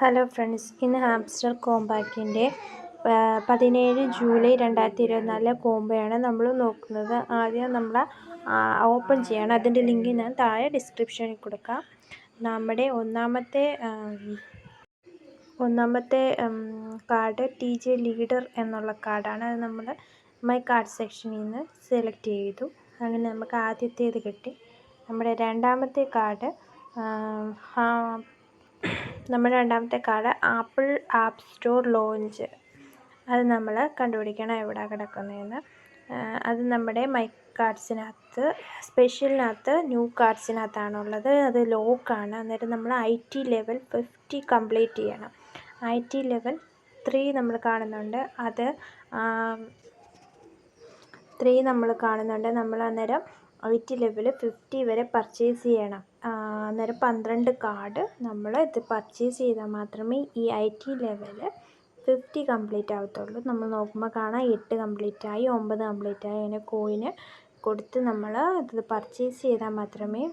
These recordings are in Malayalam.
ഹലോ ഫ്രണ്ട്സ് ഇന്ന് ഹാംസ്റ്റർ കോമ്പാക്കിന്റെ പതിനേഴ് ജൂലൈ രണ്ടായിരത്തി ഇരുപത്തിനാലിലെ കോംബോയാണ് നമ്മൾ നോക്കുന്നത്. ആദ്യം നമ്മൾ ഓപ്പൺ ചെയ്യണം. അതിന്റെ ലിങ്ക് ഞാൻ താഴെ ഡിസ്ക്രിപ്ഷനിൽ കൊടുക്കാം. നമ്മുടെ ഒന്നാമത്തെ ഒന്നാമത്തെ കാർഡ് ടി ജെ ലീഡർ എന്നുള്ള കാർഡാണ്. അത് നമ്മൾ മൈ കാർഡ് സെക്ഷനിൽ നിന്ന് സെലക്ട് ചെയ്തു. അങ്ങനെ നമുക്ക് ആദ്യത്തേത് കിട്ടി. നമ്മുടെ രണ്ടാമത്തെ കാർഡ് നമ്മുടെ രണ്ടാമത്തെ card apple app store launch. അത് നമ്മൾ കണ്ടുപിടിക്കണം എവിടെ കിടക്കുന്നതെന്ന് അത് നമ്മുടെ മൈ കാർഡ്സിനകത്ത് സ്പെഷ്യലിനകത്ത് ന്യൂ കാർഡ്സിനകത്താണുള്ളത്. അത് ലോക്കാണ്. അന്നേരം നമ്മൾ I T level fifty complete ചെയ്യണം. ഐ ടി ലെവൽ ത്രീ നമ്മൾ കാണുന്നുണ്ട്. അത് ത്രീ നമ്മൾ കാണുന്നുണ്ട്. നമ്മൾ അന്നേരം ഐ ടി ലെവൽ ഫിഫ്റ്റി വരെ പർച്ചേസ് ചെയ്യണം. അന്നേരം പന്ത്രണ്ട് കാർഡ് നമ്മൾ ഇത് പർച്ചേസ് ചെയ്താൽ മാത്രമേ ഈ I T level fifty complete ആവത്തുള്ളൂ. നമ്മൾ നോക്കുമ്പോൾ കാണാം എട്ട് കംപ്ലീറ്റ് ആയി ഒമ്പത് കംപ്ലീറ്റ് ആയി അങ്ങനെ കോയിന് കൊടുത്ത് നമ്മൾ ഇത് പർച്ചേസ് ചെയ്താൽ മാത്രമേ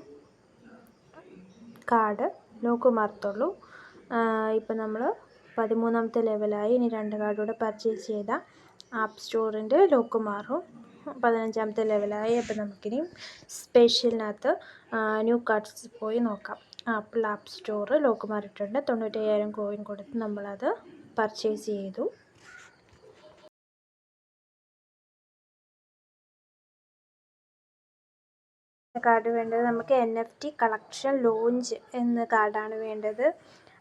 കാർഡ് ലോക്ക് മാറത്തുള്ളൂ. ഇപ്പം നമ്മൾ പതിമൂന്നാമത്തെ ലെവലായി ഇനി രണ്ട് കാർഡ് കൂടെ പർച്ചേസ് ചെയ്താൽ ആപ്പ് സ്റ്റോറിന്റെ ലോക്ക് മാറും. പതിനഞ്ചാമത്തെ ലെവലായി. അപ്പോൾ നമുക്കിനി സ്പെഷ്യലിനകത്ത് ന്യൂ കാർഡ്സ് പോയി നോക്കാം. ആപ്പിൾ ആപ്പ് സ്റ്റോർ ലോക്ക് മാറിയിട്ടുണ്ട് തൊണ്ണൂറ്റയ്യായിരം കോയിൻ കൊടുത്ത് നമ്മളത് പർച്ചേസ് ചെയ്തു. കാർഡ് വേണ്ടത് നമുക്ക് N F T collection launch എന്ന കാർഡാണ് വേണ്ടത്.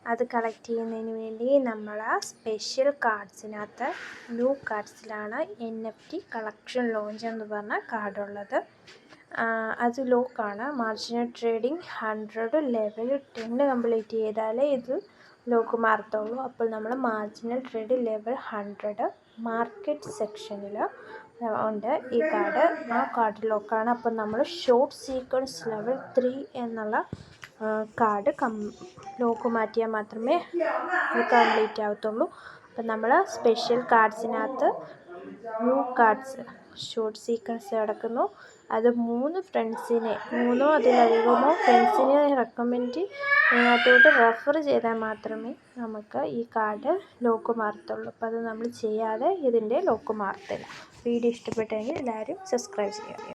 അത് കളക്ട് ചെയ്യുന്നതിന് വേണ്ടി നമ്മൾ ആ സ്പെഷ്യൽ കാർഡ്സിനകത്ത് new കാർഡ്സിലാണ് N F T collection launch എന്ന് പറഞ്ഞ കാർഡുള്ളത് അത് ലോക്കാണ്. Marginal trading hundred level ten complete ചെയ്താലേ ഇത് ലോക്ക് മാറത്തുള്ളൂ. അപ്പോൾ നമ്മൾ marginal trade level hundred market സെക്ഷനിൽ ഉണ്ട്. ഈ കാർഡ് ആ കാർഡ് ലോക്കാണ്. അപ്പോൾ നമ്മൾ ഷോർട്ട് സീക്വൻസ് ലെവൽ ത്രീ എന്നുള്ള കാർഡ് കം ലോക്ക് മാറ്റിയാൽ മാത്രമേ കംപ്ലീറ്റ് ആവത്തുള്ളൂ. അപ്പം നമ്മൾ സ്പെഷ്യൽ കാർഡ്സിനകത്ത് ന്യൂ കാർഡ്സ് ഷോർട്ട് സീക്വൻസ് കിടക്കുന്നു. അത് മൂന്ന് ഫ്രണ്ട്സിനെ മൂന്നോ അതിലധികമോ ഫ്രണ്ട്സിനെ റെക്കമെൻഡ് അതിനകത്തോട്ട് റെഫർ ചെയ്താൽ മാത്രമേ നമുക്ക് ഈ കാർഡ് ലോക്ക് മാറത്തുള്ളൂ. അപ്പോൾ അത് നമ്മൾ ചെയ്യാതെ ഇതിന്റെ ലോക്ക് മാറത്തില്ല. വീഡിയോ ഇഷ്ടപ്പെട്ടെങ്കിൽ എല്ലാവരും സബ്സ്ക്രൈബ് ചെയ്യുക.